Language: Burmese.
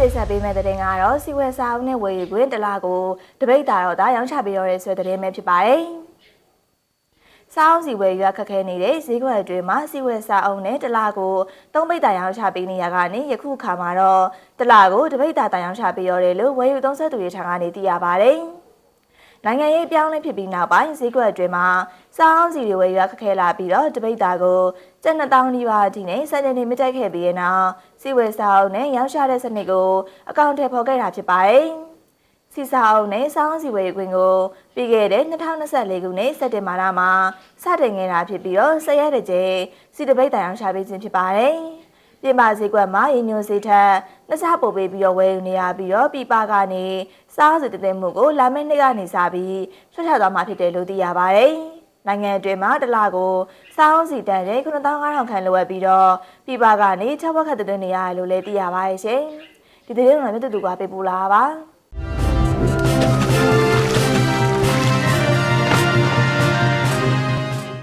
တင်ဆက်ပေးမယ့်သတင်းကတော့စီဝဲစာအုပ်နဲ့ဝယ်ယူခွင့်တစ်လားကိုတပိတ်တာတော့ဒါရောင်းချပေးရတဲ့ဆိုတဲ့သတင်းပဲဖြစ်ပါတယ်။စာအုပ်စီဝယ်ရွက်ခက်ခဲနေတဲ့ဈေးကွက်အတွင်းမှာစီဝဲစာအုပ်နဲ့တစ်လားကိုသုံးပိတ်တာရောင်းချပေးနေရကနေယခုခါမှာတော့တစ်လားကိုတပိတ်တာတာရောင်းချပေးရတယ်လို့ဝယ်ယူသုံးဆက်သူတွေထံကနေသိရပါတယ်။ နိုင်ငံရေးပြောင်းလဲဖြစ်ပြီးနောက်ပိုင်းဈေးကွက်အတွင်းမှာစောင်းစီတွေဝယ်ရွက်ခက်ခဲလာပြီးတော့တပိတ်တာကိုကျပ်2000နီးပါးအထိနဲ့စံချိန်တွေမတက်ခဲ့ပြီးတဲ့နောက်စီဝယ်စာအုပ်နဲ့ရောင်းချတဲ့စနစ်ကိုအကောင့်ထဲပေါ်ခဲ့တာဖြစ်ပါတယ်။စီစာအုပ်နဲ့စောင်းစီဝယ်ခွင့်ကိုပြီးခဲ့တဲ့2024ခုနှစ်စက်တင်ဘာလမှာစတင်ခဲ့တာဖြစ်ပြီးတော့ဆက်ရတဲ့ကျဲစီတပိတ်တိုင်အောင်ရှာပေးခြင်းဖြစ်ပါတယ်။ ပြင်ပဈေးကွက်မှာရင်းညွှန်းစေးထက်နှစ်ဆပိုပေးပြီးတော့ဝယ်ယူနေရပြီးတော့ပြပကနေစားစီတည်တည်မှုကိုလာမယ့်နှစ်ကနေစပြီးချွတ်ချသွားမှာဖြစ်တယ်လို့သိရပါတယ်။နိုင်ငံအတွင်းမှာတစ်လကိုစောင်းစီတန်တဲ့9500ခန့်လိုအပ်ပြီးတော့ပြပကနေ6ဘက်ခတ်တဲ့နေရတယ်လို့လည်းသိရပါတယ်ရှင်။ဒီသတင်းကိုလည်းမြတ်တူကပေးပို့လာပါ။